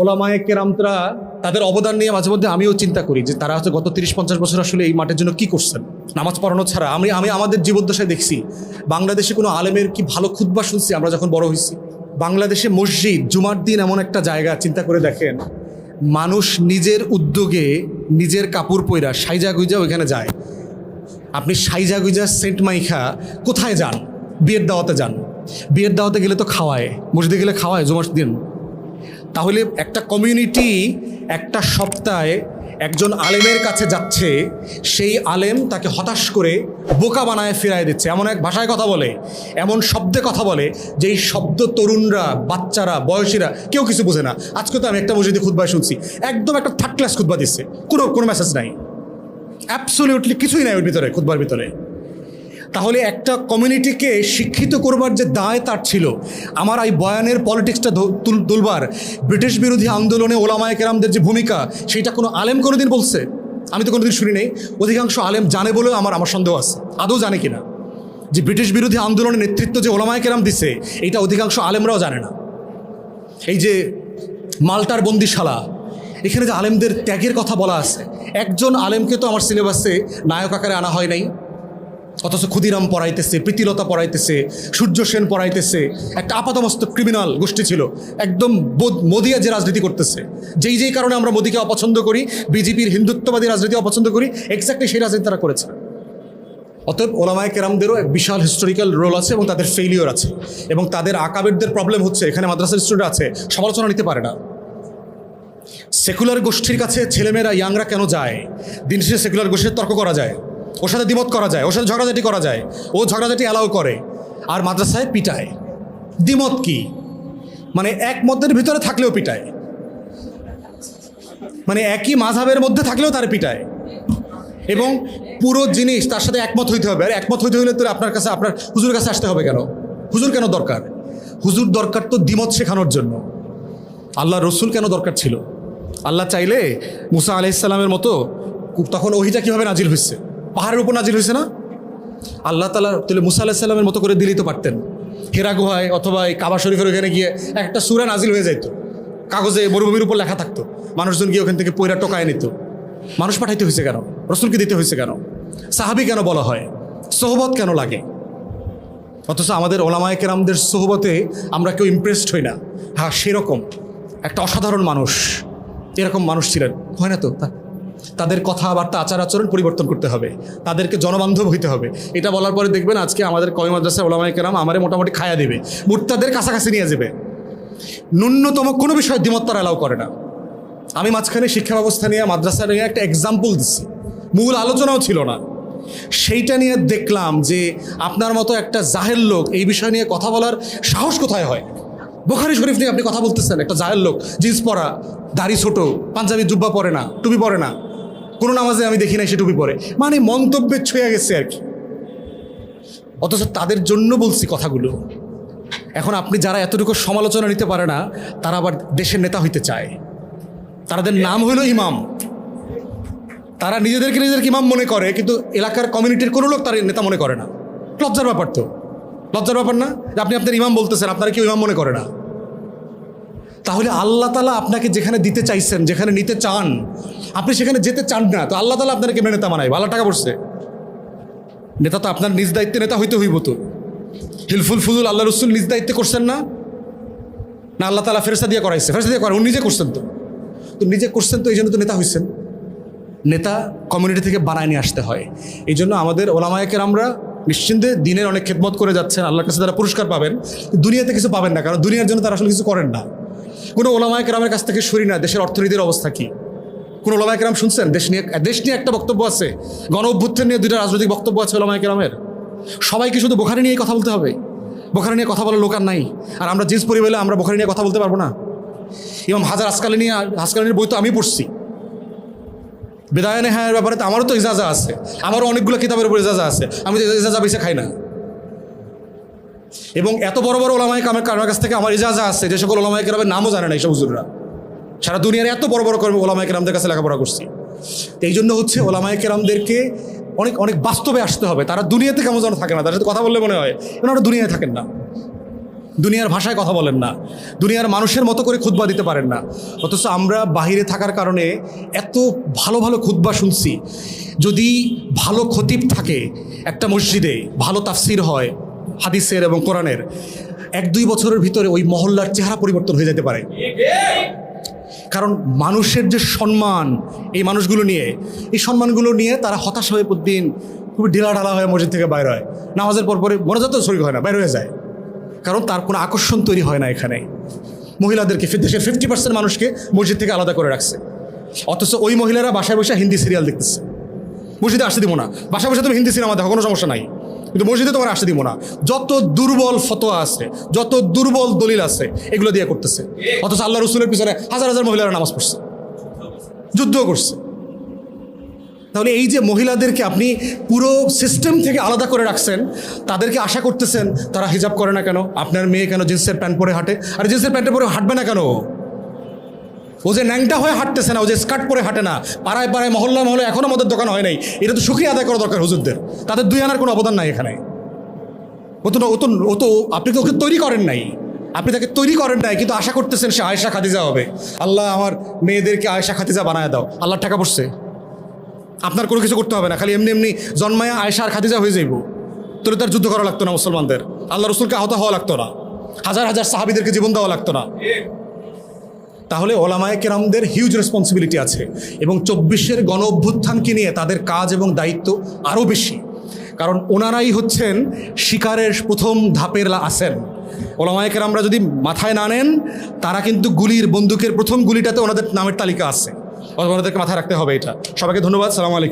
ওলামায়ে কেরামতরা তাদের অবদান নিয়ে মাঝে মধ্যে আমিও চিন্তা করি যে তারা হচ্ছে গত তিরিশ, পঞ্চাশ বছর আসলে এই মাঠের জন্য কি করছেন? নামাজ পড়ানো ছাড়া। আমি আমি আমাদের জীবদ্দশায় দেখছি, বাংলাদেশে কোনো আলেমের কি ভালো খুদ্া শুনছি? আমরা যখন বড় হয়েছি, বাংলাদেশে মসজিদ, জুমার দিন এমন একটা জায়গা, চিন্তা করে দেখেন, মানুষ নিজের উদ্যোগে নিজের কাপড় পইরা সাইজা গুইজা ওইখানে যায়। আপনি সাইজা গুইজা সেন্ট মাইখা কোথায় যান? বিয়ের দাওয়াতে যান। বিয়ের দাওয়াতে গেলে তো খাওয়ায়, মসজিদে গেলে খাওয়ায়, জুমার দিন। তাহলে একটা কমিউনিটি একটা সপ্তাহে একজন আলেমের কাছে যাচ্ছে, সেই আলেম তাকে হতাশ করে বোকা বানায় ফিরায় দিচ্ছে। এমন এক ভাষায় কথা বলে, এমন শব্দে কথা বলে, যেই শব্দ তরুণরা, বাচ্চারা, বয়সীরা কেউ কিছু বোঝে না। আজকে তো আমি একটা মসজিদে খুদবায় শুনছি, একদম একটা থার্ড ক্লাস খুদবা দিচ্ছে। কোনো কোনো মেসেজ নাই। অ্যাবসোলিউটলি কিছুই নাই ওর ভিতরে খুদবার ভিতরে। তাহলে একটা কমিউনিটিকে শিক্ষিত করবার যে দায় তার ছিল। আমার এই বয়ানের পলিটিক্সটা তুলবার ব্রিটিশ বিরোধী আন্দোলনে ওলামায় কেরামদের যে ভূমিকা, সেটা কোনো আলেম কোনোদিন বলছে? আমি তো কোনোদিন শুনি নেই। অধিকাংশ আলেম জানে বলেও আমার আমার সন্দেহ আছে। আদৌ জানে কিনা? যে ব্রিটিশ বিরোধী আন্দোলনের নেতৃত্ব যে ওলামায় কেরাম দিছে, এটা অধিকাংশ আলেমরাও জানে না। এই যে মাল্টার বন্দিশালা, এখানে যে আলেমদের ত্যাগের কথা বলা আছে, একজন আলেমকে তো আমার সিলেবাসে নায়ক আকারে আনা হয় নাই। অথচ ক্ষুদিরাম পড়াইতেছে প্রীতিলতা পড়াইতেছে সূর্য সেন পড়াইতেছে একটা আপাতমস্ত ক্রিমিনাল গোষ্ঠী ছিল। একদম মোদিয়া যে রাজনীতি করতেছে, যেই যেই কারণে আমরা মোদিকে অপছন্দ করি, বিজেপির হিন্দুত্ববাদী রাজনীতি অপছন্দ করি এক্স্যাক্টলি সেই রাজনীতি তারা করেছে। অতএব ওলামায় কেরামদেরও এক বিশাল হিস্টোরিক্যাল রোল আছে এবং তাদের ফেলিওর আছে। এবং তাদের আকাবেরদের প্রবলেম হচ্ছে, এখানে মাদ্রাসার স্টুডেন্ট আছে, সমালোচনা নিতে পারে না। সেকুলার গোষ্ঠীর কাছে ছেলেমেয়েরা ইয়াংরা কেন যায়? দিন শেষে সেকুলার গোষ্ঠীর তর্ক করা যায়। ওর সাথে দ্বিমত করা যায়, ওর সাথে ঝগড়াঝাটি করা যায়, ও ঝগড়াঝাটি অ্যালাউ করে। আর মাদ্রাসায় পিটায়। দ্বিমত কি? মানে এক মতের ভিতরে থাকলেও পিটায়। মানে একই মাঝাবের মধ্যে থাকলেও তার পিটায়। এবং পুরো জিনিস তার সাথে একমত হইতে হবে। আর একমত হইতে হলে তো আপনার কাছে, আপনার হুজুরের কাছে আসতে হবে কেন? হুজুর কেন দরকার? হুজুর দরকার তো দ্বিমত শেখানোর জন্য। আল্লাহ রসুল কেন দরকার ছিল? আল্লাহ চাইলে মুসা আলাইসাল্লামের মতো তখন ওহিটা কীভাবে নাজিল হয়েছে পাহাড়ের উপর নাজিল হয়েছে না? আল্লাহ তালা তাহলে মুসা আলাহিসাল্লামের মতো করে দিলেই তো পারতেন। হেরা গুহায় অথবা এই কাবা শরীফের ওখানে গিয়ে একটা সুরা নাজিল হয়ে যাইতো। কাগজে মরুভূমির উপর লেখা থাকতো। মানুষজন গিয়ে ওখান থেকে পয়রা টোকায় নিত। মানুষ পাঠাইতে হয়েছে কেন? রসুলকে দিতে হয়েছে কেন? সাহাবি কেন বলা হয়? সোহবত কেন লাগে? অথচ আমাদের ওলামায় কেরামদের সোহবতে আমরা কেউ ইমপ্রেসড হই না। হ্যাঁ সেরকম। একটা অসাধারণ মানুষ। এরকম মানুষ ছিলেন। হয় না তা- তাদের কথাবার্তা আচার আচরণ পরিবর্তন করতে হবে। তাদেরকে জনবান্ধব হইতে হবে। এটা বলার পরে দেখবেন আজকে আমাদের কমি মাদ্রাসা ওলামায় কেরাম আমারে মোটামুটি খায়া দেবে। মুর্তাদের কাছাকাছি নিয়ে যাবে। ন্যূনতম কোনো বিষয় দ্বিমত তারা অ্যালাউ করে না। আমি মাঝখানে শিক্ষা ব্যবস্থা নিয়ে, মাদ্রাসা নিয়ে একটা এক্সাম্পল দিচ্ছি মূল আলোচনাও ছিল না। সেইটা নিয়ে দেখলাম যে আপনার মতো একটা জাহের লোক এই বিষয় নিয়ে কথা বলার সাহস কোথায় হয়? বোখারি শরীফ নিয়ে আপনি কথা বলতেছেন, একটা জাহের লোক, জিন্স পরা, দাড়ি ছোট, পাঞ্জাবি জুব্বা পরে না, টুপি পরে না। কোনো নামাজে আমি দেখি নাই সে টুপি পরে। মানে মন্তব্যের ছুঁয়ে গেছে আর কি। অথচ তাদের জন্য বলছি কথাগুলো। এখন আপনি যারা এতটুকু সমালোচনা নিতে পারে না, তারা আবার দেশের নেতা হইতে চায়। তাদের নাম হইল ইমাম। তারা নিজেদেরকে নিজেদেরকে ইমাম মনে করে, কিন্তু এলাকার কমিউনিটির কোনো লোক তার নেতা মনে করে না। লজ্জার ব্যাপার তো। লজ্জার ব্যাপার না আপনি আপনার ইমাম বলতেছেন, আপনারা কেউ ইমাম মনে করে না। তাহলে আল্লাহ তালা আপনাকে যেখানে দিতে চাইছেন, যেখানে নিতে চান, আপনি সেখানে যেতে চান না, তো আল্লাহ তালা আপনাকে কেমন নেতা বানায় ভালো টাকা পড়ছে। নেতা তো আপনার নিজ দায়িত্বে নেতা হইতে হইব তো। হিলফুল ফুজুল আল্লাহ রসুল নিজ দায়িত্বে করছেন না? না আল্লাহ তালা ফেরসা দিয়ে করাইছে। ফেরসা দিয়ে করা উনি নিজে করছেন তো। তো নিজে করছেন তো, এই জন্য তো নেতা হয়েছেন নেতা কমিউনিটি থেকে বানায় নিয়ে আসতে হয়। এই জন্য আমাদের ওলামায়কের আমরা নিশ্চিন্তে দিনের অনেক খেদমত করে যাচ্ছেন। আল্লাহর কাছে তারা পুরস্কার পাবেন। দুনিয়াতে কিছু পাবেন না, কারণ দুনিয়ার জন্য তারা আসলে কিছু করেন না। কোনো ওলামায় কেরামের কাছ থেকে সরি না, দেশের অর্থনীতির অবস্থা কী? কোনো ওলামায় কেরাম শুনছেন? দেশ নিয়ে দেশ নিয়ে একটা বক্তব্য আছে। গণ অভ্যুত্থান নিয়ে দুইটা রাজনৈতিক বক্তব্য আছে ওলামায় কেরামের। সবাইকে শুধু বোখারি নিয়েই কথা বলতে হবে। বোখারি নিয়ে কথা বলার লোক আর নাই। আর আমরা জিন্স পরিবেলে আমরা বোখারি নিয়ে কথা বলতে পারব না। এবং হাজার আসকালি নিয়ে আসকালিনীর বই তো আমি পড়ছি। বেদায়নে হ্যাঁ ব্যাপারে তো আমারও তো ইজাজা আছে। আমারও অনেকগুলো কিতাবের উপর ইজাজা আছে। আমি তো ইজাজা বেছে খাই না। এবং এত বড় বড় ওলামায় কামের কারণের কাছ থেকে আমার ইজাজা আছে যে সকল ওলামায় কেরামের নামও জানে না এইসব হুজুররা। সারা দুনিয়ার এত বড় বড় কর্ম ওলামায় কেরামদের কাছে লেখাপড়া করছি। তো এই জন্য হচ্ছে ওলামায় কেরামদেরকে অনেক অনেক বাস্তবে আসতে হবে। তারা দুনিয়াতে কেমন যেন থাকে না তার সাথে কথা বললে মনে হয় ওনারা দুনিয়ায় থাকেন না। দুনিয়ার ভাষায় কথা বলেন না। দুনিয়ার মানুষের মতো করে খুতবা দিতে পারেন না। অথচ আমরা বাহিরে থাকার কারণে এত ভালো ভালো খুতবা শুনছি। যদি ভালো খতিব থাকে একটা মসজিদে, ভালো তাফসির হয় হাদিসের এবং কোরআনের এক দুই বছরের ভিতরে ওই মহল্লার চেহারা পরিবর্তন হয়ে যেতে পারে। কারণ মানুষের যে সম্মান এই মানুষগুলো নিয়ে, এই সম্মানগুলো নিয়ে তারা হতাশ হয়ে প্রতিদিন খুবই ঢিলা ঢালা হয়ে মসজিদ থেকে বাইর হয়। নামাজের পর পরে মনোজাত শরীর হয় না, বাইর হয়ে যায়। কারণ তার কোনো আকর্ষণ তৈরি হয় না এখানে। মহিলাদেরকে দেশের ফিফটি পার্সেন্ট মানুষকে মসজিদ থেকে আলাদা করে রাখছে। অথচ ওই মহিলারা বাসায় বসে হিন্দি সিরিয়াল দেখতেছে। মসজিদে আসতে দিব না। বাসায় বসে তুমি হিন্দি সিনেমা দেখো, কোনো সমস্যা নাই। কিন্তু মসজিদে তোমার আসতে দিব না। যত দুর্বল ফতোয়া আছে, যত দুর্বল দলিল আছে, এগুলো দিয়ে করতেছে। অথচ আল্লাহ রসুলের পিছনে হাজার হাজার মহিলারা নামাজ পড়ছে, যুদ্ধও করছে। তাহলে এই যে মহিলাদেরকে আপনি পুরো সিস্টেম থেকে আলাদা করে রাখছেন, তাদেরকে আশা করতেছেন, তারা হিজাব করে না কেন? আপনার মেয়ে কেন জিন্সের প্যান্ট পরে হাঁটে? আর জিন্সের প্যান্টে পরে হাঁটবে না কেন? ও যে ন্যাংটা হয়ে হাঁটতেছে না, ও যে স্কার্ট পরে হাঁটে না, পাড়ায় পাড়ায় মহল্লা মহল্লা এখনও আমাদের দোকান হয় নাই। এটা তো সুক্রিয়া আদায় করা দরকার হুজুরদের। তাদের দুই আনার কোনো অবদান নাই এখানে। ও তো ও তো ও তো, আপনি তো ওকে তৈরি করেন নাই? আপনি তাকে তৈরি করেন নাই, কিন্তু আশা করতেছেন সে আয়েশা খাদিজা হবে। আল্লাহ আমার মেয়েদেরকে আয়েশা খাদিজা বানায় দাও। আল্লাহর টাকা পড়ছে। আপনার কোনো কিছু করতে হবে না, খালি এমনি এমনি জন্মায়া আয়েশা আর খাদিজা হয়ে যাইব। তাহলে তার যুদ্ধ করা লাগতো না মুসলমানদের। আল্লাহ রসুলকে আহত হওয়া লাগতো না। হাজার হাজার সাহাবিদেরকে জীবন দেওয়া লাগতো না। তাহলে ওলামায় কেরামদের হিউজ রেসপন্সিবিলিটি আছে এবং চব্বিশের গণ অভ্যুত্থানকে নিয়ে তাদের কাজ এবং দায়িত্ব আরও বেশি। কারণ ওনারাই হচ্ছেন শিকারের প্রথম ধাপের আসেন ওলামায় কেরামরা যদি মাথায় না নেন, তারা কিন্তু গুলির বন্দুকের প্রথম গুলিটাতে ওনাদের নামের তালিকা আছে। ওনাদেরকে মাথায় রাখতে হবে এটা। সবাইকে ধন্যবাদ, সালাম আলাইকুম।